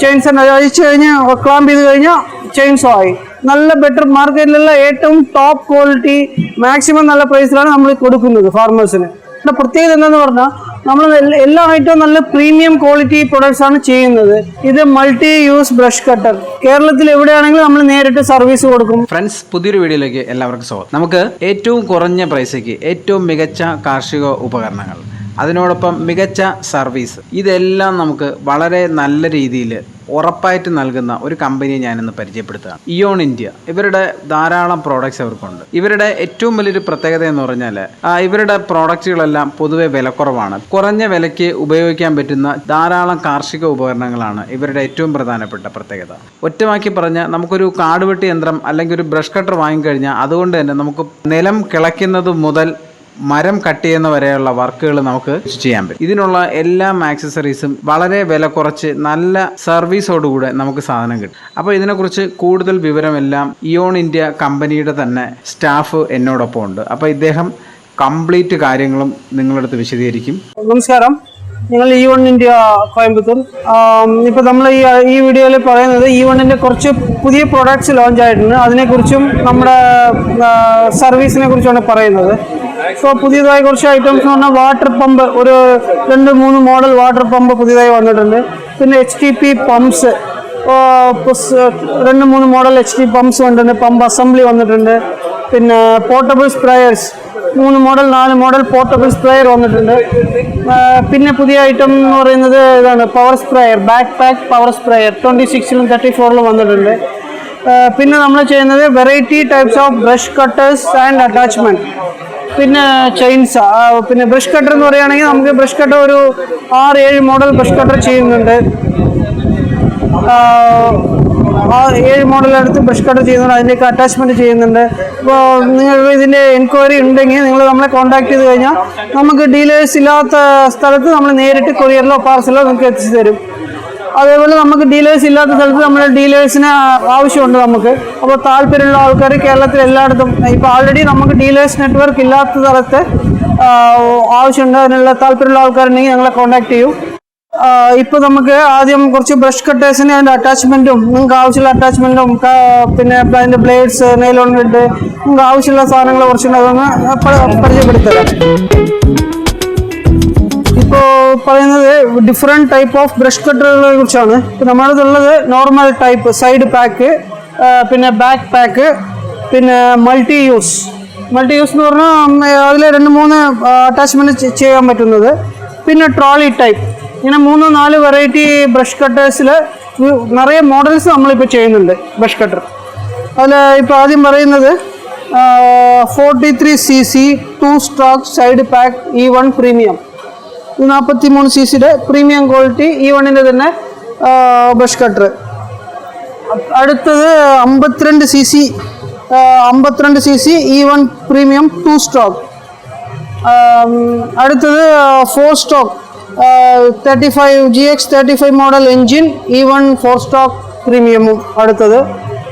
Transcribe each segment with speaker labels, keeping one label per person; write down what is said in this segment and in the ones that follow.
Speaker 1: Chains അഴിച്ചു കഴിഞ്ഞ് clamp ചെയ്ത് കഴിഞ്ഞാൽ ചെയിൻസോ ആയി. നല്ല ബെറ്റർ മാർക്കറ്റിലുള്ള ഏറ്റവും ടോപ്പ് ക്വാളിറ്റി മാക്സിമം നല്ല പ്രൈസിലാണ് നമ്മൾ കൊടുക്കുന്നത് ഫാർമേഴ്സിന് പിന്നെ പ്രത്യേകത എന്താന്ന് പറഞ്ഞാൽ നമ്മൾ എല്ലാ- ഐറ്റവും നല്ല പ്രീമിയം ക്വാളിറ്റി പ്രൊഡക്ട്സ് ആണ് ചെയ്യുന്നത്. ഇത് മൾട്ടി യൂസ് ബ്രഷ് കട്ടർ കേരളത്തിൽ എവിടെയാണെങ്കിലും നമ്മൾ നേരിട്ട് സർവീസ് കൊടുക്കും.
Speaker 2: ഫ്രണ്ട്സ് പുതിയൊരു വീഡിയോയിലേക്ക് എല്ലാവർക്കും സ്വാഗതം. നമുക്ക് ഏറ്റവും കുറഞ്ഞ പ്രൈസയ്ക്ക് ഏറ്റവും മികച്ച കാർഷിക ഉപകരണങ്ങൾ. അതിനോടൊപ്പം മികച്ച സർവീസ്. ഇതെല്ലാം നമുക്ക് വളരെ നല്ല രീതിയിൽ ഉറപ്പായിട്ട് നൽകുന്ന ഒരു കമ്പനിയെ ഞാനിന്ന് പരിചയപ്പെടുത്തുകയാണ്. ഇയോൺ ഇന്ത്യ ഇവരുടെ ധാരാളം പ്രോഡക്റ്റ്സ് അവർക്കുണ്ട്. ഇവരുടെ ഏറ്റവും വലിയൊരു പ്രത്യേകത എന്ന് പറഞ്ഞാൽ ഇവരുടെ പ്രോഡക്റ്റുകളെല്ലാം പൊതുവെ വിലക്കുറവാണ്. കുറഞ്ഞ വിലയ്ക്ക് ഉപയോഗിക്കാൻ പറ്റുന്ന ധാരാളം കാർഷിക ഉപകരണങ്ങളാണ് ഇവരുടെ ഏറ്റവും പ്രധാനപ്പെട്ട പ്രത്യേകത. ഒറ്റമാക്കി പറഞ്ഞാൽ നമുക്കൊരു കാടുവെട്ടി യന്ത്രം അല്ലെങ്കിൽ ഒരു ബ്രഷ് കട്ടർ വാങ്ങിക്കഴിഞ്ഞാൽ അതുകൊണ്ട് തന്നെ നമുക്ക് നിലം കിളയ്ക്കുന്നത് മുതൽ മരം കട്ട് ചെയ്യുന്ന വരെയുള്ള വർക്കുകൾ നമുക്ക് ചെയ്യാൻ പറ്റും. ഇതിനുള്ള എല്ലാ ആക്സസറീസും വളരെ വില കുറച്ച് നല്ല സർവീസോടുകൂടെ നമുക്ക് സാധനം കിട്ടും. അപ്പോൾ ഇതിനെക്കുറിച്ച് കൂടുതൽ വിവരമെല്ലാം ഇയോൺ ഇന്ത്യ കമ്പനിയുടെ തന്നെ സ്റ്റാഫ് എന്നോടൊപ്പം ഉണ്ട്. അപ്പോൾ ഇദ്ദേഹം കംപ്ലീറ്റ് കാര്യങ്ങളും നിങ്ങളടുത്ത് വിശദീകരിക്കും.
Speaker 1: നമസ്കാരം. ഞങ്ങൾ ഇ വൺ ഇന്ത്യ കോയമ്പത്തൂർ ഇപ്പോൾ നമ്മൾ ഈ ഈ വീഡിയോയിൽ പറയുന്നത് ഇ വണ്ണിന്റെ കുറച്ച് പുതിയ പ്രോഡക്ട്സ് ലോഞ്ച് ആയിട്ടുണ്ട്. അതിനെക്കുറിച്ചും നമ്മുടെ സർവീസിനെ കുറിച്ചുമാണ് പറയുന്നത്. ഇപ്പോൾ പുതിയതായി കുറച്ച് ഐറ്റംസ് എന്ന് പറഞ്ഞാൽ വാട്ടർ പമ്പ് ഒരു രണ്ട് മൂന്ന് മോഡൽ വാട്ടർ പമ്പ് പുതിയതായി വന്നിട്ടുണ്ട്. പിന്നെ എച്ച് ടി പി പമ്പ്സ് രണ്ട് മൂന്ന് മോഡൽ എച്ച് ടി പമ്പ്സ് വന്നിട്ടുണ്ട്. പമ്പ് അസംബ്ലി വന്നിട്ടുണ്ട്. പിന്നെ പോർട്ടബിൾ സ്പ്രേയേഴ്സ് മൂന്ന് മോഡൽ നാല് മോഡൽ പോർട്ടബിൾ സ്പ്രേയർ വന്നിട്ടുണ്ട്. പിന്നെ പുതിയ ഐറ്റം എന്ന് പറയുന്നത് ഇതാണ് power sprayer back pack power sprayer twenty സിക്സിലും thirty ഫോറിലും വന്നിട്ടുണ്ട് പിന്നെ നമ്മൾ ചെയ്യുന്നത് variety types of brush cutters and attachment പിന്നെ ചെയിൻസ് പിന്നെ ബ്രഷ് കട്ടർ എന്ന് പറയുകയാണെങ്കിൽ നമുക്ക് ബ്രഷ് കട്ടർ ഒരു ആറ് ഏഴ് മോഡൽ ബ്രഷ് കട്ടർ ചെയ്യുന്നുണ്ട്. ആ ഏഴ് മോഡലെടുത്ത് ബ്രഷ് കട്ടർ ചെയ്യുന്നുണ്ട്. അതിന്റെയൊക്കെ അറ്റാച്ച്മെന്റ് ചെയ്യുന്നുണ്ട്. അപ്പോൾ നിങ്ങൾ ഇതിന്റെ എൻക്വയറി ഉണ്ടെങ്കിൽ നിങ്ങൾ നമ്മളെ കോൺടാക്ട് ചെയ്ത് കഴിഞ്ഞാൽ നമുക്ക് ഡീലേഴ്സ് ഇല്ലാത്ത സ്ഥലത്ത് നമ്മൾ നേരിട്ട് കൊറിയറിലോ പാർസലോ നിങ്ങൾക്ക് എത്തിച്ചു തരും. അതേപോലെ നമുക്ക് ഡീലേഴ്സ് ഇല്ലാത്ത സ്ഥലത്ത് നമ്മുടെ ഡീലേഴ്സിന് ആവശ്യമുണ്ട് നമുക്ക്. അപ്പോൾ താല്പര്യമുള്ള ആൾക്കാർ കേരളത്തിൽ എല്ലായിടത്തും ഇപ്പോൾ ആൾറെഡി നമുക്ക് ഡീലേഴ്സ് നെറ്റ്വർക്ക് ഇല്ലാത്ത സ്ഥലത്ത് ആവശ്യമുണ്ട് അതിനുള്ള താല്പര്യമുള്ള ആൾക്കാരുണ്ടെങ്കിൽ ഞങ്ങളെ കോൺടാക്ട് ചെയ്യും. ഇപ്പോൾ നമുക്ക് ആദ്യം കുറച്ച് ബ്രഷ് കട്ടേഴ്സിന് അതിന്റെ അറ്റാച്ച്മെന്റും നിങ്ങൾക്ക് ആവശ്യമുള്ള അറ്റാച്ച്മെന്റും പിന്നെ അതിന്റെ ബ്ലേഡ്സ് നെയിലോൺ ഹെഡ് നിങ്ങൾക്ക് ആവശ്യമുള്ള സാധനങ്ങൾ കുറച്ചുണ്ട് അതൊന്ന് പരിചയപ്പെടുത്തരാം. പറയുന്നത് ഡിഫറെന്റ് ടൈപ്പ് ഓഫ് ബ്രഷ് കട്ടറുകളെ കുറിച്ചാണ്. ഇപ്പോൾ അടുത്തുള്ളത് നോർമൽ ടൈപ്പ് സൈഡ് പാക്ക് പിന്നെ ബാക്ക് പാക്ക് പിന്നെ മൾട്ടി യൂസ് മൾട്ടി യൂസ് എന്ന് പറഞ്ഞാൽ അതിൽ രണ്ട് മൂന്ന് അറ്റാച്ച്മെന്റ് ചെയ്യാൻ പറ്റുന്നത്. പിന്നെ ട്രോളി ടൈപ്പ് ഇങ്ങനെ മൂന്ന് നാല് വെറൈറ്റി ബ്രഷ് കട്ടേഴ്സിൽ നിറയെ മോഡൽസ് നമ്മളിപ്പോൾ ചെയ്യുന്നുണ്ട് ബ്രഷ് കട്ടർ അതിൽ ഇപ്പോൾ ആദ്യം പറയുന്നത് forty three C C two stroke side pack E one premium നാൽപ്പത്തി മൂന്ന് സി സിയുടെ പ്രീമിയം ക്വാളിറ്റി ഈ വണ്ണിന്റെ തന്നെ ബ്രഷ് കട്ടർ അടുത്തത് അമ്പത്തിരണ്ട് സി സി അമ്പത്തിരണ്ട് C C E one premium two stroke അടുത്തത് four stroke thirty five G X thirty five model engine E one four stroke പ്രീമിയമും അടുത്തത്.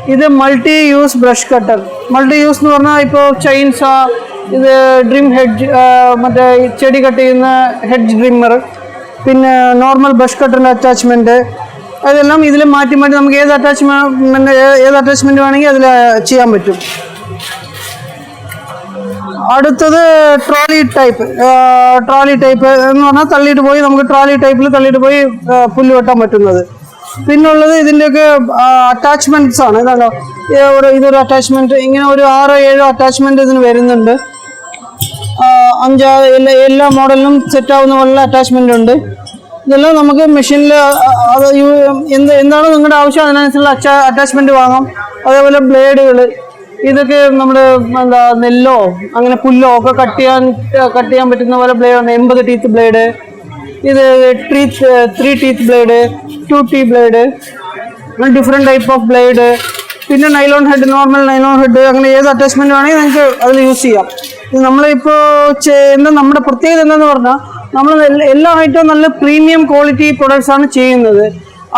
Speaker 1: ഇത് multi use brush cutter multi use എന്ന് പറഞ്ഞാൽ ഇപ്പോൾ ചൈൻസ ഇത് ഡ്രിം ഹെഡ്ജ് മറ്റേ ചെടി കട്ട് ചെയ്യുന്ന ഹെഡ്ജ് ഡ്രിമ്മർ പിന്നെ നോർമൽ ബ്രഷ് കട്ടറിന്റെ അറ്റാച്ച്മെന്റ് അതെല്ലാം ഇതിൽ മാറ്റി മാറ്റി നമുക്ക് ഏത് അറ്റാച്ച്മെന്റ് ഏത് അറ്റാച്ച്മെന്റ് വേണമെങ്കിൽ അതിൽ ചെയ്യാൻ പറ്റും. അടുത്തത് ട്രോളി ടൈപ്പ് ട്രോളി ടൈപ്പ് എന്ന് പറഞ്ഞാൽ തള്ളിയിട്ട് പോയി നമുക്ക് ട്രോളി ടൈപ്പിൽ തള്ളിയിട്ട് പോയി പുല്ല് വെട്ടാൻ പറ്റുന്നത്. പിന്നുള്ളത് ഇതിന്റെയൊക്കെ അറ്റാച്ച്മെന്റ്സ് ആണ്. ഇതാണോ ഒരു ഇതൊരു അറ്റാച്ച്മെന്റ് ഇങ്ങനെ ഒരു ആറോ ഏഴോ അറ്റാച്ച്മെന്റ് ഇതിന് വരുന്നുണ്ട്. ആ, അഞ്ചാറ് എല്ലാ എല്ലാ മോഡലിനും സെറ്റ് ആവുന്ന പോലുള്ള അറ്റാച്ച്മെന്റ് ഉണ്ട്. ഇതെല്ലാം നമുക്ക് മെഷീനിൽ അത് എന്ത് എന്താണോ നിങ്ങളുടെ ആവശ്യം? അതിനനുസരിച്ചുള്ള അച്ചാ അറ്റാച്ച്മെന്റ് വാങ്ങാം. അതേപോലെ ബ്ലേഡുകൾ ഇതൊക്കെ നമ്മുടെ എന്താ നെല്ലോ അങ്ങനെ പുല്ലോ ഒക്കെ കട്ട് ചെയ്യാൻ കട്ട് ചെയ്യാൻ പറ്റുന്ന പോലെ ബ്ലേഡ് ഉണ്ട് എൺപത് ടീത്ത് ബ്ലേഡ് ഇത് three three teeth blade two T blade അങ്ങനെ ഡിഫറെന്റ് ടൈപ്പ് ഓഫ് ബ്ലേഡ് പിന്നെ nylon head normal nylon head അങ്ങനെ ഏത് അറ്റാച്ച്മെന്റ് വേണമെങ്കിൽ നിങ്ങൾക്ക് അതിൽ യൂസ് ചെയ്യാം. ഇത് നമ്മളിപ്പോൾ ചെയ്യുന്ന നമ്മുടെ പ്രത്യേകത എന്താന്ന് പറഞ്ഞാൽ നമ്മൾ എല്ലാ ഐറ്റവും നല്ല പ്രീമിയം ക്വാളിറ്റി പ്രൊഡക്ട്സ് ആണ് ചെയ്യുന്നത്.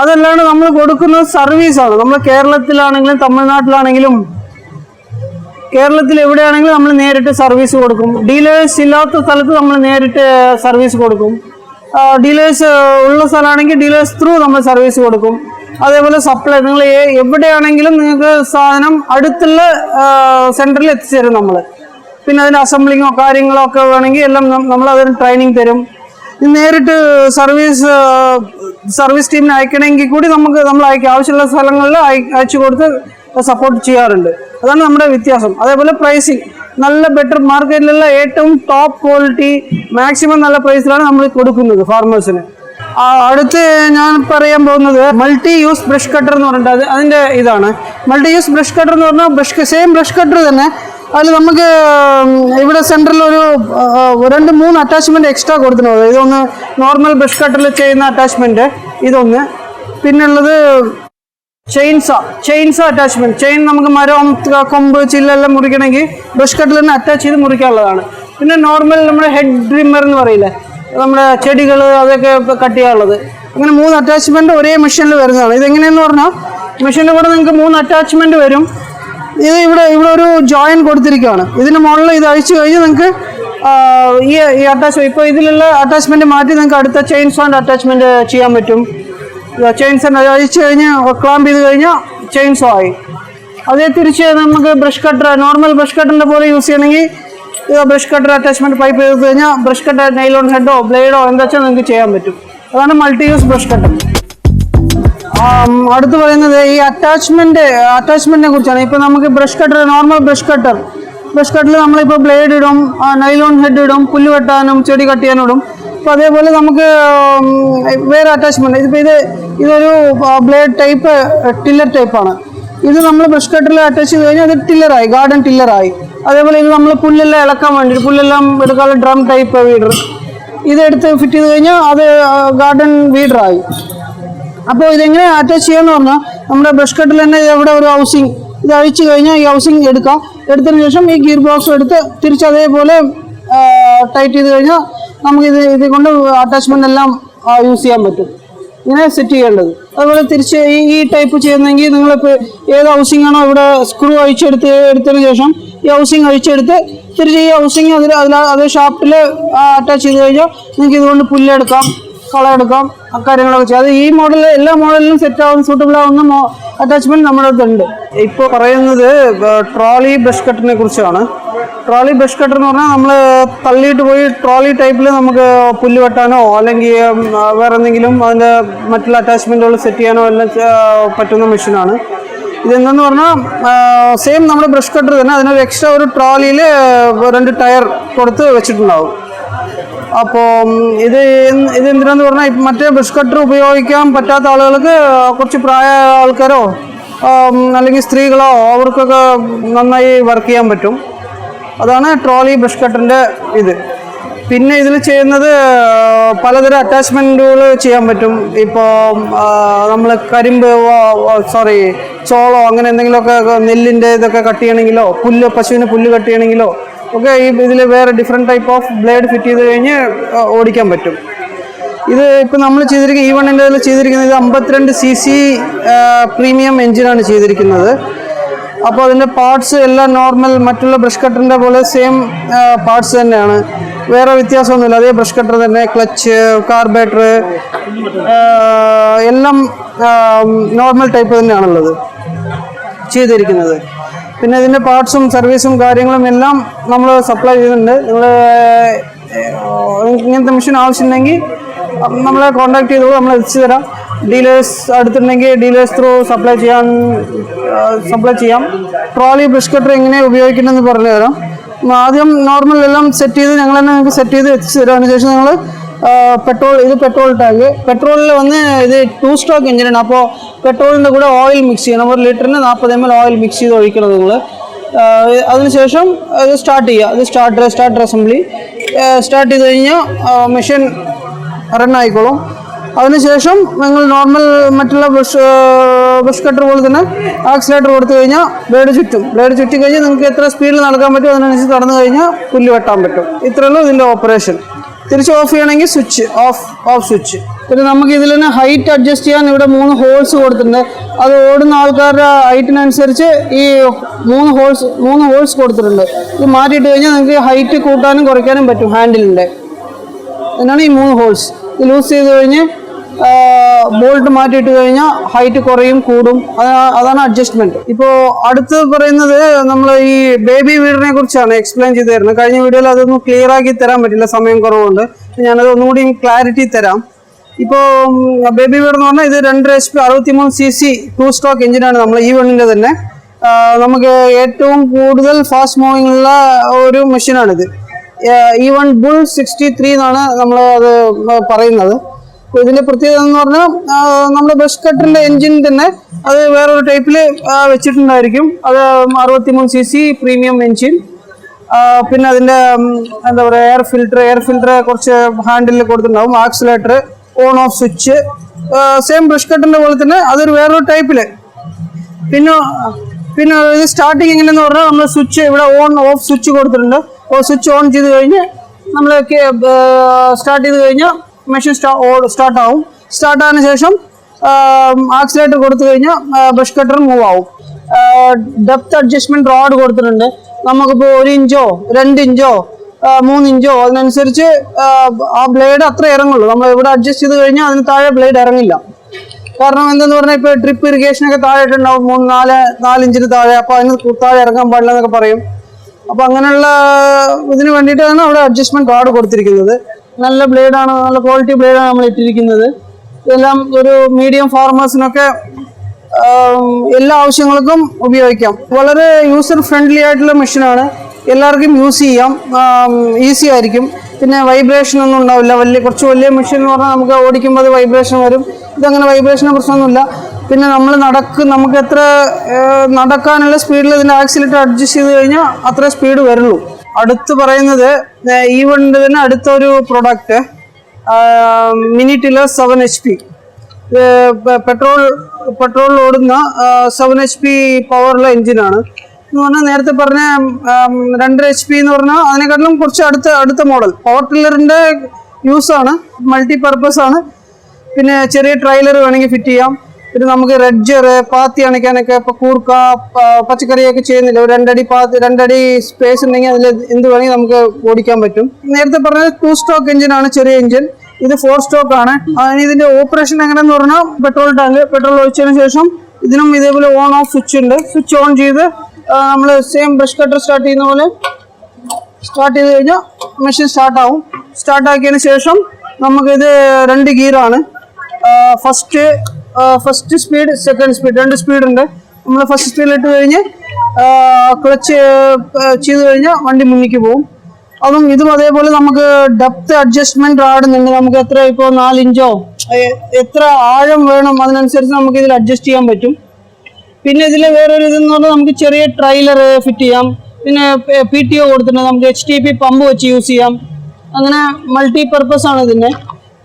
Speaker 1: അതല്ലാണ്ട് നമ്മൾ കൊടുക്കുന്നത് സർവീസാണ് നമ്മൾ കേരളത്തിലാണെങ്കിലും തമിഴ്നാട്ടിലാണെങ്കിലും കേരളത്തിൽ എവിടെയാണെങ്കിലും നമ്മൾ നേരിട്ട് സർവീസ് കൊടുക്കും. ഡീലേഴ്സ് ഇല്ലാത്ത സ്ഥലത്ത് നമ്മൾ നേരിട്ട് സർവീസ് കൊടുക്കും. ഡീലേഴ്സ് ഉള്ള സ്ഥലമാണെങ്കിൽ ഡീലേഴ്സ് ത്രൂ നമ്മൾ സർവീസ് കൊടുക്കും. അതേപോലെ സപ്ലൈ നിങ്ങൾ എവിടെയാണെങ്കിലും നിങ്ങൾക്ക് സാധനം അടുത്തുള്ള സെന്ററിൽ എത്തിച്ചേരും നമ്മൾ പിന്നെ അതിന്റെ അസംബ്ലിങ്ങോ കാര്യങ്ങളോ ഒക്കെ വേണമെങ്കിൽ എല്ലാം നമ്മൾ അതിന് ട്രെയിനിങ് തരും. നേരിട്ട് സർവീസ് സർവീസ് ടീമിനെ അയക്കണമെങ്കിൽ കൂടി നമുക്ക് നമ്മൾ അയക്കാം ആവശ്യമുള്ള സ്ഥലങ്ങളിൽ അയ- അയച്ചു കൊടുത്ത് സപ്പോർട്ട് ചെയ്യാറുണ്ട്. അതാണ് നമ്മുടെ വ്യത്യാസം. അതേപോലെ പ്രൈസിങ് നല്ല ബെറ്റർ മാർക്കറ്റിലുള്ള ഏറ്റവും ടോപ്പ് ക്വാളിറ്റി മാക്സിമം നല്ല പ്രൈസിലാണ് നമ്മൾ കൊടുക്കുന്നത് ഫാർമേഴ്സിന് അടുത്ത് ഞാൻ പറയാൻ പോകുന്നത് മൾട്ടി യൂസ് ബ്രഷ് കട്ടർ എന്ന് പറഞ്ഞിട്ട് അത് അതിന്റെ ഇതാണ്. മൾട്ടി യൂസ് ബ്രഷ് കട്ടർ എന്ന് പറഞ്ഞാൽ ബ്രഷ് സെയിം ബ്രഷ് കട്ടർ തന്നെ. അതിൽ നമുക്ക് ഇവിടെ സെന്ററിൽ ഒരു രണ്ട് മൂന്ന് അറ്റാച്ച്മെന്റ് എക്സ്ട്രാ കൊടുത്തിട്ടുണ്ട്. ഇതൊന്ന് നോർമൽ ബ്രഷ് കട്ടറിൽ ചെയ്യുന്ന അറ്റാച്ച്മെന്റ് ഇതൊന്ന്. പിന്നുള്ളത് ചെയിൻസ ചെയിൻസ അറ്റാച്ച്മെന്റ് ചെയിൻ നമുക്ക് മരം കൊമ്പ് ചില്ലെല്ലാം മുറിക്കണമെങ്കിൽ ബ്രഷ് കട്ടിൽ തന്നെ അറ്റാച്ച് ചെയ്ത് മുറിക്കാനുള്ളതാണ്. പിന്നെ നോർമൽ നമ്മുടെ ഹെഡ് ഡ്രിമ്മർ എന്ന് പറയില്ലേ? നമ്മുടെ ചെടികൾ അതൊക്കെ കട്ട് ചെയ്യാനുള്ളത്. അങ്ങനെ മൂന്ന് അറ്റാച്ച്മെന്റ് ഒരേ മെഷീനിൽ വരുന്നതാണ്. ഇതെങ്ങനെയെന്ന് പറഞ്ഞാൽ മെഷീനിൽ കൂടെ നിങ്ങൾക്ക് മൂന്ന് അറ്റാച്ച്മെന്റ് വരും. ഇത് ഇവിടെ ഇവിടെ ഒരു ജോയിൻ കൊടുത്തിരിക്കുകയാണ് ഇതിന് മുകളിൽ ഇത് അഴിച്ചു കഴിഞ്ഞ് നിങ്ങൾക്ക് ഈ ഈ അറ്റാച്ച് ഇപ്പോൾ ഇതിലുള്ള അറ്റാച്ച്മെന്റ് മാറ്റി നിങ്ങൾക്ക് അടുത്ത ചെയിൻ സോണ്ട് അറ്റാച്ച്മെന്റ് ചെയ്യാൻ പറ്റും. ചെയിൻ ചെയിൻസ് അഴിച്ച് കഴിഞ്ഞ് ക്ലാമ്പ് ചെയ്ത് കഴിഞ്ഞാൽ ചെയിൻ സോ ആയി. അതേ തിരിച്ച് നമുക്ക് ബ്രഷ് കട്ടർ നോർമൽ ബ്രഷ് കട്ടറിന്റെ പോലെ യൂസ് ചെയ്യണമെങ്കിൽ ബ്രഷ് കട്ടർ അറ്റാച്ച്മെന്റ് പൈപ്പ് ചെയ്ത് കഴിഞ്ഞാൽ ബ്രഷ് കട്ടർ നൈലോൺ ഹെഡോ ബ്ലേഡോ എന്താ വെച്ചാൽ നിങ്ങൾക്ക് ചെയ്യാൻ പറ്റും. അതാണ് മൾട്ടി യൂസ് ബ്രഷ് കട്ടർ അടുത്ത് പറയുന്നത് ഈ അറ്റാച്ച്മെന്റ് അറ്റാച്ച്മെന്റിനെ കുറിച്ചാണ്. ഇപ്പൊ നമുക്ക് brush cutter normal brush cutter brush കട്ടറിൽ നമ്മളിപ്പോൾ ബ്ലേഡ് ഇടും നൈലോൺ ഹെഡ് ഇടും പുല്ല് വെട്ടാനും ചെടി കട്ട് ചെയ്യാനും ഇടും. അപ്പോൾ അതേപോലെ നമുക്ക് വേറെ അറ്റാച്ച്മെന്റ് ഇതിപ്പോൾ ഇത് ഇതൊരു ബ്ലേഡ് ടൈപ്പ് ടില്ലർ ടൈപ്പാണ് ഇത് നമ്മൾ ബ്രഷ് കട്ടറിൽ അറ്റാച്ച് ചെയ്ത് കഴിഞ്ഞാൽ അത് ടില്ലറായി ഗാർഡൻ ടില്ലറായി അതേപോലെ ഇത് നമ്മൾ പുല്ലെല്ലാം ഇളക്കാൻ വേണ്ടി പുല്ലെല്ലാം എടുക്കാനുള്ള ഡ്രം ടൈപ്പ് വീഡർ ഇതെടുത്ത് ഫിറ്റ് ചെയ്ത് കഴിഞ്ഞാൽ അത് ഗാർഡൻ വീഡറായി അപ്പോൾ ഇതെങ്ങനെ അറ്റാച്ച് ചെയ്യാന്ന് പറഞ്ഞാൽ നമ്മുടെ ബ്രഷ് കട്ടിൽ തന്നെ ഇവിടെ ഒരു ഹൗസിങ് ഇത് അഴിച്ചു കഴിഞ്ഞാൽ ഈ ഹൗസിങ് എടുക്കാം. എടുത്തതിന് ശേഷം ഈ ഗിയർ ബോക്സ് എടുത്ത് തിരിച്ച് അതേപോലെ ടൈറ്റ് ചെയ്ത് കഴിഞ്ഞാൽ നമുക്ക് ഇത് കൊണ്ട് അറ്റാച്ച്മെന്റ് എല്ലാം യൂസ് ചെയ്യാൻ പറ്റും. ഇങ്ങനെ സെറ്റ് ചെയ്യേണ്ടത്. അതുപോലെ തിരിച്ച് ഈ ഈ ടൈപ്പ് ചെയ്യുന്നെങ്കിൽ നിങ്ങളിപ്പോൾ ഏത് ഹൗസിംഗ് ആണോ ഇവിടെ സ്ക്രൂ അഴിച്ചെടുത്ത് എടുത്തതിന് ശേഷം ഈ ഹൗസിംഗ് അഴിച്ചെടുത്ത് തിരിച്ച് ഈ ഹൗസിംഗ് അതിൽ അതിൽ അതേ ഷാപ്പിൽ അറ്റാച്ച് ചെയ്ത് കഴിഞ്ഞാൽ നിങ്ങൾക്ക് ഇതുകൊണ്ട് പുല്ലെടുക്കാം കളയെടുക്കാം എടുക്കാം കാര്യങ്ങളൊക്കെ ചെയ്യാം. അത് ഈ മോഡൽ എല്ലാ മോഡലിലും സെറ്റ് ആവുന്ന സൂട്ടബിൾ ആവുന്ന അറ്റാച്ച്മെന്റ് നമ്മുടെ അടുത്തുണ്ട് ഇപ്പോൾ പറയുന്നത് ട്രോളി ബ്രഷ് കട്ടറിനെ കുറിച്ചാണ്. ട്രോളി ബ്രഷ് കട്ടർ എന്ന് പറഞ്ഞാൽ നമ്മൾ തള്ളിയിട്ട് പോയി ട്രോളി ടൈപ്പിൽ നമുക്ക് പുല്ല് വെട്ടാനോ അല്ലെങ്കിൽ വേറെ എന്തെങ്കിലും അതിന്റെ മറ്റുള്ള അറ്റാച്ച്മെന്റുകൾ സെറ്റ് ചെയ്യാനോ എല്ലാം പറ്റുന്ന മെഷീനാണ്. ഇതെന്തെന്ന് പറഞ്ഞാൽ സെയിം നമ്മുടെ ബ്രഷ് കട്ടർ തന്നെ അതിനൊരു എക്സ്ട്രാ ഒരു ട്രോളിയിൽ രണ്ട് ടയർ കൊടുത്ത് വെച്ചിട്ടുണ്ടാവും. അപ്പോൾ ഇത് ഇത് എന്തിനാന്ന് പറഞ്ഞാൽ മറ്റേ ബ്രഷ് കട്ടർ ഉപയോഗിക്കാൻ പറ്റാത്ത ആളുകൾക്ക് കുറച്ച് പ്രായ ആൾക്കാരോ അല്ലെങ്കിൽ സ്ത്രീകളോ അവർക്കൊക്കെ നന്നായി വർക്ക് ചെയ്യാൻ പറ്റും. അതാണ് ട്രോളി ബ്രഷ് കട്ടറിന്റെ ഇത്. പിന്നെ ഇതിൽ ചെയ്യുന്നത് പലതരം അറ്റാച്ച്മെന്റുകൾ ചെയ്യാൻ പറ്റും. ഇപ്പോൾ നമ്മൾ കരിമ്പ് സോറി ചോളോ അങ്ങനെ എന്തെങ്കിലുമൊക്കെ നെല്ലിന്റെ ഇതൊക്കെ കട്ട് ചെയ്യണമെങ്കിലോ പുല്ല് പശുവിന് പുല്ല് കട്ട് ചെയ്യണമെങ്കിലോ ഒക്കെ ഈ ഇതിൽ വേറെ different type of blade fit ചെയ്ത് കഴിഞ്ഞ് ഓടിക്കാൻ പറ്റും. ഇത് ഇപ്പം നമ്മൾ ചെയ്തിരിക്കുന്ന ഈ വണ്ണിന്റെ ഇതിൽ ചെയ്തിരിക്കുന്നത് ഇത് അമ്പത്തിരണ്ട് സി സി പ്രീമിയം എഞ്ചിനാണ് ചെയ്തിരിക്കുന്നത്. അപ്പോൾ അതിന്റെ പാർട്സ് എല്ലാം നോർമൽ മറ്റുള്ള ബ്രഷ് കട്ടറിന്റെ പോലെ സെയിം പാർട്സ് തന്നെയാണ്. വേറെ വ്യത്യാസമൊന്നുമില്ല. അതേ ബ്രഷ് കട്ടർ തന്നെ ക്ലച്ച് കാർബേറ്റർ എല്ലാം നോർമൽ ടൈപ്പ് തന്നെയാണുള്ളത് ചെയ്തിരിക്കുന്നത്. പിന്നെ ഇതിന്റെ പാർട്സും സർവീസും കാര്യങ്ങളും എല്ലാം നമ്മൾ സപ്ലൈ ചെയ്യുന്നുണ്ട് നിങ്ങൾ ഇങ്ങനത്തെ മെഷീൻ ആവശ്യമുണ്ടെങ്കിൽ നമ്മളെ കോൺടാക്ട് ചെയ്തോളൂ നമ്മൾ എത്തിച്ചു തരാം. ഡീലേഴ്സ് അടുത്തുണ്ടെങ്കിൽ ഡീലേഴ്സ് ത്രൂ സപ്ലൈ ചെയ്യാൻ സപ്ലൈ ചെയ്യാം. ട്രോളി ബ്രഷ് കട്ടർ എങ്ങനെ ഉപയോഗിക്കണമെന്ന് പറഞ്ഞു തരാം. ആദ്യം നോർമൽ എല്ലാം സെറ്റ് ചെയ്ത് ഞങ്ങൾ തന്നെ നിങ്ങൾക്ക് സെറ്റ് ചെയ്ത് എത്തിച്ചു തരാം. അതിനുശേഷം നിങ്ങൾ പെട്രോൾ ഇത് പെട്രോൾ ടാങ്ക്. പെട്രോളിൽ വന്ന് ഇത് ടു സ്ട്രോക്ക് എഞ്ചിനാണ് അപ്പോൾ പെട്രോളിന്റെ കൂടെ ഓയിൽ മിക്സ് ചെയ്യണം. ഒരു ലിറ്ററിന് നാൽപ്പത് എം എൽ ഓയിൽ മിക്സ് ചെയ്ത് ഒഴിക്കണം നിങ്ങൾ അതിനുശേഷം ഇത് സ്റ്റാർട്ട് ചെയ്യുക ഇത് സ്റ്റാർട്ടർ സ്റ്റാർട്ടർ അസംബ്ലി സ്റ്റാർട്ട് ചെയ്ത് കഴിഞ്ഞാൽ മെഷീൻ റൺ ആയിക്കോളും. അതിനുശേഷം നിങ്ങൾ നോർമൽ മറ്റുള്ള ബ്രഷ് ബ്രഷ് കട്ടർ പോലെ തന്നെ ആക്സിലേറ്റർ കൊടുത്തു കഴിഞ്ഞാൽ ബ്ലേഡ് ചുറ്റും. ബ്ലേഡ് ചുറ്റി കഴിഞ്ഞാൽ നിങ്ങൾക്ക് എത്ര സ്പീഡിൽ നടക്കാൻ പറ്റും അതിനനുസരിച്ച് നടന്നു കഴിഞ്ഞാൽ പുല്ല് വെട്ടാൻ പറ്റും. ഇത്രയുള്ളൂ ഇതിന്റെ ഓപ്പറേഷൻ തിരിച്ച് ഓഫ് ചെയ്യണമെങ്കിൽ സ്വിച്ച് ഓഫ് ഓഫ് സ്വിച്ച് പിന്നെ നമുക്ക് ഇതിൽ തന്നെ ഹൈറ്റ് അഡ്ജസ്റ്റ് ചെയ്യാൻ ഇവിടെ മൂന്ന് ഹോൾസ് കൊടുത്തിട്ടുണ്ട്. അത് ഓടുന്ന ആൾക്കാരുടെ ഹൈറ്റിനനുസരിച്ച് ഈ മൂന്ന് ഹോൾസ് മൂന്ന് ഹോൾസ് കൊടുത്തിട്ടുണ്ട്. ഇത് മാറ്റിയിട്ട് കഴിഞ്ഞാൽ നിങ്ങൾക്ക് ഹൈറ്റ് കൂട്ടാനും കുറയ്ക്കാനും പറ്റും ഹാൻഡിലിന്റെ എന്നാണ് ഈ മൂന്ന് ഹോൾസ് ഇത് ലൂസ് ചെയ്ത് കഴിഞ്ഞ് ബോൾട്ട് മാറ്റിയിട്ട് കഴിഞ്ഞാൽ ഹൈറ്റ് കുറയും കൂടും. അതാണ് അഡ്ജസ്റ്റ്മെന്റ്. ഇപ്പോൾ അടുത്ത് പറയുന്നത് നമ്മൾ ഈ ബേബി വീടിനെ കുറിച്ചാണ് എക്സ്പ്ലെയിൻ ചെയ്ത് തരുന്നത്. കഴിഞ്ഞ വീഡിയോയിൽ അതൊന്നും ക്ലിയർ ആക്കി തരാൻ പറ്റില്ല സമയം കുറവുണ്ട് ഞാനത് ഒന്നുകൂടി ക്ലാരിറ്റി തരാം. ഇപ്പോൾ ബേബി വീട് എന്ന് പറഞ്ഞാൽ ഇത് രണ്ടര എച്ച് പി അറുപത്തി മൂന്ന് സി സി ടു സ്റ്റോക്ക് എഞ്ചിനാണ് നമ്മൾ ഈ വണ്ണിന്റെ തന്നെ. നമുക്ക് ഏറ്റവും കൂടുതൽ ഫാസ്റ്റ് മൂവിംഗ് ഉള്ള ഒരു മെഷീനാണിത് ഈ വൺ ബുൾ സിക്സ്റ്റി ത്രീ എന്നാണ് നമ്മൾ അത് പറയുന്നത്. ഇതിന്റെ പ്രത്യേകത എന്ന് പറഞ്ഞാൽ നമ്മുടെ ബസ് കട്ടറിന്റെ എഞ്ചിൻ തന്നെ അത് വേറൊരു ടൈപ്പിൽ വെച്ചിട്ടുണ്ടായിരിക്കും. അത് അറുപത്തി മൂന്ന് സി സി പ്രീമിയം എഞ്ചിൻ. പിന്നെ അതിന്റെ എന്താ പറയുക എയർ ഫിൽറ്റർ എയർ ഫിൽറ്റർ കുറച്ച് ഹാൻഡിൽ കൊടുത്തിട്ടുണ്ടാവും accelerator on off switch same brush കട്ടറിന്റെ പോലെ തന്നെ അതൊരു വേറൊരു ടൈപ്പിൽ പിന്നെ പിന്നെ ഇത് സ്റ്റാർട്ടിങ് എങ്ങനെയെന്ന് പറഞ്ഞാൽ നമ്മൾ സ്വിച്ച് ഇവിടെ ഓൺ ഓഫ് സ്വിച്ച് കൊടുത്തിട്ടുണ്ട്. സ്വിച്ച് ഓൺ ചെയ്ത് കഴിഞ്ഞ് നമ്മൾ സ്റ്റാർട്ട് ചെയ്ത് കഴിഞ്ഞാൽ മെഷീൻ സ്റ്റാർട്ട് ആവും. സ്റ്റാർട്ട് ആയതിനു ശേഷം ആക്സിലേറ്റർ കൊടുത്തു കഴിഞ്ഞാൽ ബ്രഷ് കട്ടർ മൂവ് ആവും. ഡെപ്ത് അഡ്ജസ്റ്റ്മെന്റ് റോഡ് കൊടുത്തിട്ടുണ്ട്. നമുക്കിപ്പോൾ ഒരു ഇഞ്ചോ രണ്ട് ഇഞ്ചോ മൂന്ന് ഇഞ്ചോ അതിനനുസരിച്ച് ആ, ബ്ലേഡ് അത്ര ഇറങ്ങുള്ളൂ. നമ്മൾ ഇവിടെ അഡ്ജസ്റ്റ് ചെയ്ത് കഴിഞ്ഞാൽ അതിന് താഴെ ബ്ലേഡ് ഇറങ്ങില്ല. കാരണം എന്തെന്ന് പറഞ്ഞാൽ ഇപ്പോൾ ഡ്രിപ്പ് ഇറിഗേഷനൊക്കെ താഴെ മൂന്ന് നാല് നാല് ഇഞ്ചിന് താഴെ. അപ്പോൾ അതിന് താഴെ ഇറങ്ങാൻ പാടില്ല എന്നൊക്കെ പറയും. അപ്പോൾ അങ്ങനെയുള്ള ഇതിന് വേണ്ടിയിട്ടാണ് അവിടെ അഡ്ജസ്റ്റ്മെന്റ് റോഡ് കൊടുത്തിരിക്കുന്നത്. നല്ല ബ്ലേഡാണ് നല്ല ക്വാളിറ്റി ബ്ലേഡാണ് നമ്മൾ ഇട്ടിരിക്കുന്നത്. ഇതെല്ലാം ഒരു മീഡിയം ഫാർമേഴ്സിനൊക്കെ എല്ലാ ആവശ്യങ്ങൾക്കും ഉപയോഗിക്കാം. വളരെ യൂസർ ഫ്രണ്ട്ലി ആയിട്ടുള്ള മെഷീനാണ് എല്ലാവർക്കും യൂസ് ചെയ്യാം. ഈസി ആയിരിക്കും. പിന്നെ വൈബ്രേഷൻ ഒന്നും ഉണ്ടാവില്ല. വലിയ കുറച്ച് വലിയ മെഷീൻ എന്ന് പറഞ്ഞാൽ നമുക്ക് ഓടിക്കുമ്പോൾ അത് വൈബ്രേഷൻ വരും. ഇതങ്ങനെ വൈബ്രേഷന് പ്രശ്നമൊന്നുമില്ല. പിന്നെ നമ്മൾ നടക്ക് നമുക്ക് എത്ര നടക്കാനുള്ള സ്പീഡിൽ ഇതിന്റെ ആക്സിലേറ്റർ അഡ്ജസ്റ്റ് ചെയ്ത് കഴിഞ്ഞാൽ അത്ര സ്പീഡ് വരുള്ളൂ. അടുത്ത് പറയുന്നത് ഏഹ്, ഈ വണ്ടിന്റെ തന്നെ അടുത്തൊരു product mini tiller seven H P petrol petrol ഓടുന്ന സെവൻ എച്ച് പി പവറുള്ള എഞ്ചിനാണ് എന്ന് പറഞ്ഞാൽ നേരത്തെ പറഞ്ഞ രണ്ടര എച്ച് പി എന്ന് പറഞ്ഞാൽ അതിനെക്കാട്ടിലും കുറച്ച് അടുത്ത അടുത്ത മോഡൽ പവർ ടില്ലറിന്റെ യൂസാണ് മൾട്ടി പർപ്പസ് ആണ്. പിന്നെ ചെറിയ ട്രൈലർ വേണമെങ്കിൽ ഫിറ്റ് ചെയ്യാം. പിന്നെ നമുക്ക് റെഡ്ജറ് പാത്തി അണയ്ക്കാനൊക്കെ ഇപ്പൊ കൂർക്ക പച്ചക്കറിയൊക്കെ ചെയ്യുന്നില്ല. ഒരു രണ്ടടി പാത്തി രണ്ടടി സ്പേസ് ഉണ്ടെങ്കിൽ അതിൽ എന്ത് വേണമെങ്കിൽ നമുക്ക് ഓടിക്കാൻ പറ്റും. നേരത്തെ പറഞ്ഞത് ടു സ്ട്രോക്ക് എഞ്ചിൻ ആണ് ചെറിയ എഞ്ചിൻ ഇത് ഫോർ സ്ട്രോക്ക് ആണ്. ഇതിന്റെ ഓപ്പറേഷൻ എങ്ങനെയെന്ന് പറഞ്ഞാൽ പെട്രോൾ ടാങ്ക് പെട്രോൾ ഒഴിച്ചതിന് ശേഷം ഇതിനും ഇതേപോലെ ഓൺ ഓഫ് സ്വിച്ച് ഉണ്ട്. സ്വിച്ച് ഓൺ ചെയ്ത് നമ്മൾ സെയിം ബ്രഷ് കട്ടർ സ്റ്റാർട്ട് ചെയ്യുന്ന പോലെ സ്റ്റാർട്ട് ചെയ്ത് കഴിഞ്ഞാൽ മെഷീൻ സ്റ്റാർട്ട് ആവും. സ്റ്റാർട്ട് ആക്കിയതിന് ശേഷം നമുക്കിത് രണ്ട് ഗിയറാണ് first first speed second speed രണ്ട് സ്പീഡ് ഉണ്ട്. നമ്മൾ ഫസ്റ്റ് സ്പീഡിൽ ഇട്ട് കഴിഞ്ഞ് ക്ലച്ച് ചെയ്ത് കഴിഞ്ഞാൽ വണ്ടി മുന്നിക്ക് പോകും. അതും ഇതും അതേപോലെ നമുക്ക് ഡെപ്ത് അഡ്ജസ്റ്റ്മെന്റ് ആടുന്നുണ്ട്. നമുക്ക് എത്ര ഇപ്പോൾ നാലിഞ്ചോ എത്ര ആഴം വേണം അതിനനുസരിച്ച് നമുക്ക് ഇതിൽ അഡ്ജസ്റ്റ് ചെയ്യാൻ പറ്റും. പിന്നെ ഇതിൽ വേറൊരു ഇതെന്ന് പറഞ്ഞാൽ നമുക്ക് ചെറിയ ട്രൈലർ ഫിറ്റ് ചെയ്യാം. പിന്നെ പി ടി ഒ കൊടുത്തിട്ടുണ്ട്. നമുക്ക് എച്ച് ടി പി പമ്പ് വെച്ച് യൂസ് ചെയ്യാം. അങ്ങനെ മൾട്ടി പർപ്പസ് ആണ് ഇതിന്റെ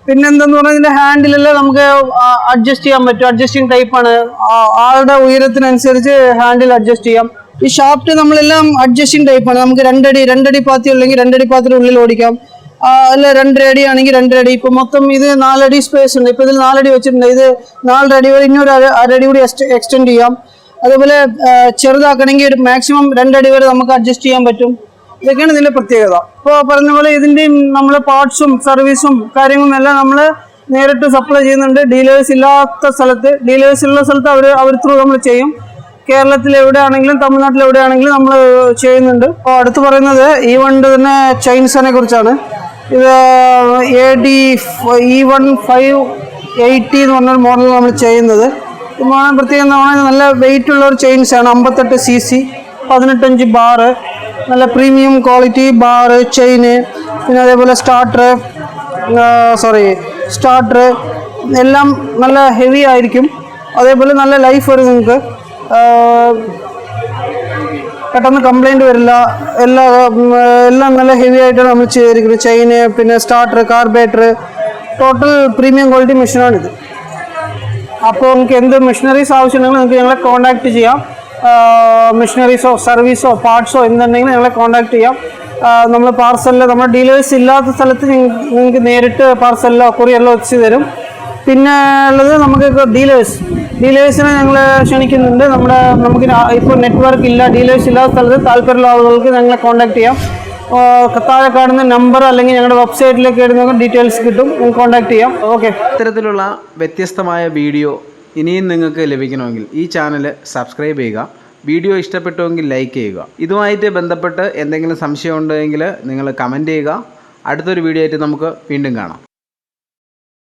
Speaker 1: പിന്നെ എന്തെന്ന് പറഞ്ഞാൽ ഹാൻഡിലെല്ലാം നമുക്ക് അഡ്ജസ്റ്റ് ചെയ്യാൻ പറ്റും. അഡ്ജസ്റ്റിംഗ് ടൈപ്പാണ് ആളുടെ ഉയരത്തിനനുസരിച്ച് ഹാൻഡിൽ അഡ്ജസ്റ്റ് ചെയ്യാം. ഈ ഷാഫ്റ്റ് നമ്മളെല്ലാം അഡ്ജസ്റ്റിംഗ് ടൈപ്പാണ് നമുക്ക് രണ്ടടി രണ്ടടി പാത്തി ഉള്ളെങ്കിൽ രണ്ടടി പാത്തിന് ഉള്ളിൽ ഓടിക്കാം. അല്ല രണ്ടര അടി ആണെങ്കിൽ രണ്ടര അടി ഇപ്പൊ മൊത്തം ഇത് നാലടി സ്പേസ് ഉണ്ട്. ഇപ്പൊ ഇതിൽ നാലടി വെച്ചിട്ടുണ്ട്. ഇത് നാലര അടി വരെ ഇനിയൊരു അര അരടി കൂടി എക്സ്റ്റെൻഡ് ചെയ്യാം. അതുപോലെ ചെറുതാക്കണമെങ്കിൽ ഒരു മാക്സിമം രണ്ടടി വരെ നമുക്ക് അഡ്ജസ്റ്റ് ചെയ്യാൻ പറ്റും. ഇതൊക്കെയാണ് ഇതിന്റെ പ്രത്യേകത. ഇപ്പോൾ പറഞ്ഞ പോലെ ഇതിന്റെയും നമ്മൾ പാർട്സും സർവീസും കാര്യങ്ങളും എല്ലാം നമ്മൾ നേരിട്ട് സപ്ലൈ ചെയ്യുന്നുണ്ട്. ഡീലേഴ്സ് ഇല്ലാത്ത സ്ഥലത്ത് ഡീലേഴ്സ് ഉള്ള സ്ഥലത്ത് അവർ അവർ ത്രൂ നമ്മൾ ചെയ്യും. കേരളത്തിൽ എവിടെയാണെങ്കിലും തമിഴ്നാട്ടിൽ എവിടെയാണെങ്കിലും നമ്മൾ ചെയ്യുന്നുണ്ട്. അപ്പോൾ അടുത്ത് പറയുന്നത് ഈ വണ്ട് തന്നെ ചൈൻസിനെ കുറിച്ചാണ്. ഇത് A D E one five eighty എന്ന് പറഞ്ഞൊരു മോഡൽ നമ്മൾ ചെയ്യുന്നത്. പ്രത്യേകം നല്ല വെയിറ്റ് ഉള്ള ഒരു ചെയിൻസ് ആണ്. അമ്പത്തെട്ട് സി സി പതിനെട്ടഞ്ച് ബാറ് നല്ല പ്രീമിയം ക്വാളിറ്റി ബാറ് ചെയിന് പിന്നെ അതേപോലെ സ്റ്റാർട്ടർ സോറി സ്റ്റാർട്ടർ എല്ലാം നല്ല ഹെവി ആയിരിക്കും. അതേപോലെ നല്ല ലൈഫ് വരും നിങ്ങൾക്ക്. പെട്ടെന്ന് കംപ്ലൈന്റ് വരില്ല. എല്ലാ എല്ലാം നല്ല ഹെവി ആയിട്ടാണ് നമ്മൾ ചെയ്തിരിക്കുന്നത്. ചെയിന് പിന്നെ starter carburettor total premium quality മെഷീനാണിത് അപ്പോൾ നിങ്ങൾക്ക് എന്ത് മെഷീനറീസ് ആവശ്യമുണ്ടെങ്കിൽ നിങ്ങൾക്ക് ഞങ്ങളെ കോൺടാക്റ്റ് ചെയ്യാം. മെഷീനറീസോ സർവീസോ പാർട്സോ എന്തുണ്ടെങ്കിലും ഞങ്ങളെ കോൺടാക്ട് ചെയ്യാം. നമ്മൾ പാർസലിൽ നമ്മുടെ ഡീലേഴ്സ് ഇല്ലാത്ത സ്ഥലത്ത് നിങ്ങൾക്ക് നേരിട്ട് പാർസലിലോ കൊറിയറിലോ എത്തിച്ചു തരും. പിന്നെ ഉള്ളത് നമുക്ക് ഡീലേഴ്സ് ഡീലേഴ്സിനെ ഞങ്ങൾ ക്ഷണിക്കുന്നുണ്ട്. നമ്മുടെ നമുക്ക് ഇപ്പോൾ നെറ്റ്വർക്ക് ഇല്ല. ഡീലേഴ്സ് ഇല്ലാത്ത സ്ഥലത്ത് താല്പര്യമുള്ള ആളുകൾക്ക് ഞങ്ങളെ കോൺടാക്ട് ചെയ്യാം. താഴെ കാണുന്ന നമ്പർ അല്ലെങ്കിൽ ഞങ്ങളുടെ വെബ്സൈറ്റിലേക്ക് ഇടുന്ന ഡീറ്റെയിൽസ് കിട്ടും. കോൺടാക്ട് ചെയ്യാം. ഓക്കെ
Speaker 2: ഇത്തരത്തിലുള്ള വ്യത്യസ്തമായ വീഡിയോ ഇനിയും നിങ്ങൾക്ക് ലഭിക്കണമെങ്കിൽ ഈ ചാനൽ സബ്സ്ക്രൈബ് ചെയ്യുക വീഡിയോ ഇഷ്ടപ്പെട്ടുവെങ്കിൽ ലൈക്ക് ചെയ്യുക. ഇതുമായിട്ട് ബന്ധപ്പെട്ട് എന്തെങ്കിലും സംശയം ഉണ്ടെങ്കിൽ നിങ്ങൾ കമന്റ് ചെയ്യുക. അടുത്തൊരു വീഡിയോ ആയിട്ട് നമുക്ക് വീണ്ടും കാണാം.